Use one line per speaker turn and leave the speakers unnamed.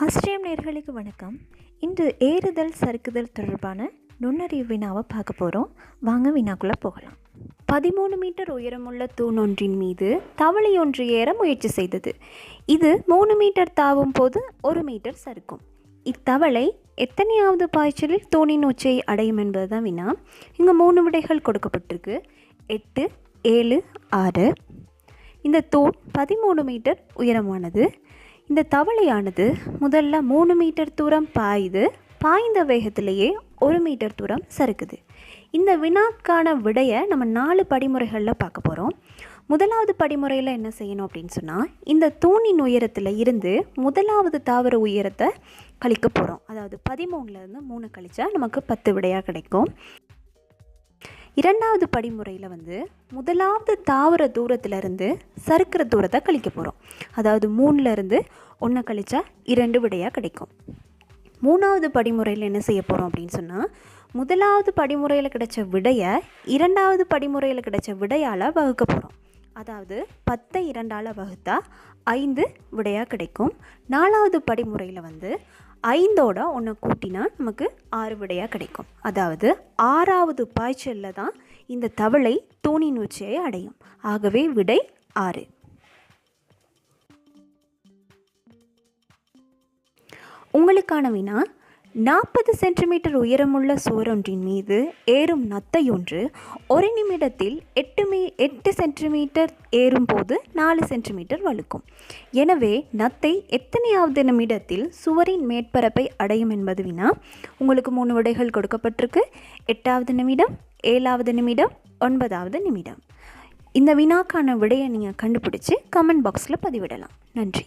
ஆஸ்திரேலியம் நேர்களுக்கு வணக்கம். இன்று ஏறுதல் சறுக்குதல் தொடர்பான நுண்ணறிவு வினாவை பார்க்க போகிறோம் வாங்க வினாக்குள்ளே போகலாம். பதிமூணு மீட்டர் உயரமுள்ள தூண் ஒன்றின் மீது தவளை ஒன்று ஏற முயற்சி செய்தது. இது மூணு மீட்டர் தாவும் போது ஒரு மீட்டர் சறுக்கும். இத்தவளை எத்தனையாவது பாய்ச்சலில் தூணின் உச்சியை அடையும் என்பது தான் வினா. இங்கே மூணு விடைகள் கொடுக்கப்பட்டிருக்கு. எட்டு ஏழு ஆறு. இந்த தூண் பதிமூணு மீட்டர் உயரமானது. இந்த தவளையானது முதல்ல மூணு மீட்டர் தூரம் பாயுது பாய்ந்த வேகத்திலேயே ஒரு மீட்டர் தூரம் சறுக்குது. இந்த வினாக்கான விடையை நம்ம நாலு படிமுறைகளில் பார்க்க போகிறோம் முதலாவது படிமுறையில் என்ன செய்யணும் அப்படின்னு சொன்னால் இந்த தூணின் உயரத்தில் இருந்து முதலாவது தாவர உயரத்தை கழிக்க போகிறோம் அதாவது பதிமூணுலேருந்து மூணு கழிச்சா நமக்கு பத்து விடையாக கிடைக்கும். இரண்டாவது படிமுறையில் வந்து முதலாவது தாவர தூரத்திலிருந்து சறுக்கிற தூரத்தை கழிக்க போகிறோம் அதாவது மூணுலேருந்து ஒன்றை கழிச்சா இரண்டு விடையாக கிடைக்கும். மூணாவது படிமுறையில் என்ன செய்ய போகிறோம் அப்படின்னு சொன்னால் முதலாவது படிமுறையில் கிடைச்ச விடையை இரண்டாவது படிமுறையில் கிடைச்ச விடையால் வகுக்க போகிறோம் அதாவது பத்தை இரண்டால் வகுத்தா ஐந்து விடையாக கிடைக்கும். நாலாவது படிமுறையில் வந்து ஐந்தோட ஒன்று கூட்டினா நமக்கு ஆறு விடையாக கிடைக்கும். அதாவது ஆறாவது பாய்ச்சலில் தான் இந்த தவளை தூணின் உச்சியை அடையும். ஆகவே விடை ஆறு. உங்களுக்கான வினா நாற்பது சென்டிமீட்டர் உயரமுள்ள சுவரொன்றின் மீது ஏறும் நத்தையொன்று ஒரு நிமிடத்தில் எட்டு மீ எட்டு சென்டிமீட்டர் ஏறும்போது நாலு சென்டிமீட்டர் வழுக்கும். எனவே நத்தை எத்தனையாவது நிமிடத்தில் சுவரின் மேற்பரப்பை அடையும் என்பது வினா உங்களுக்கு மூணு விடைகள் கொடுக்கப்பட்டிருக்கு. எட்டாவது நிமிடம் ஏழாவது நிமிடம் ஒன்பதாவது நிமிடம். இந்த வினாக்கான விடையை நீங்கள் கண்டுபிடிச்சி கமெண்ட் பாக்ஸில் பதிவிடலாம். நன்றி.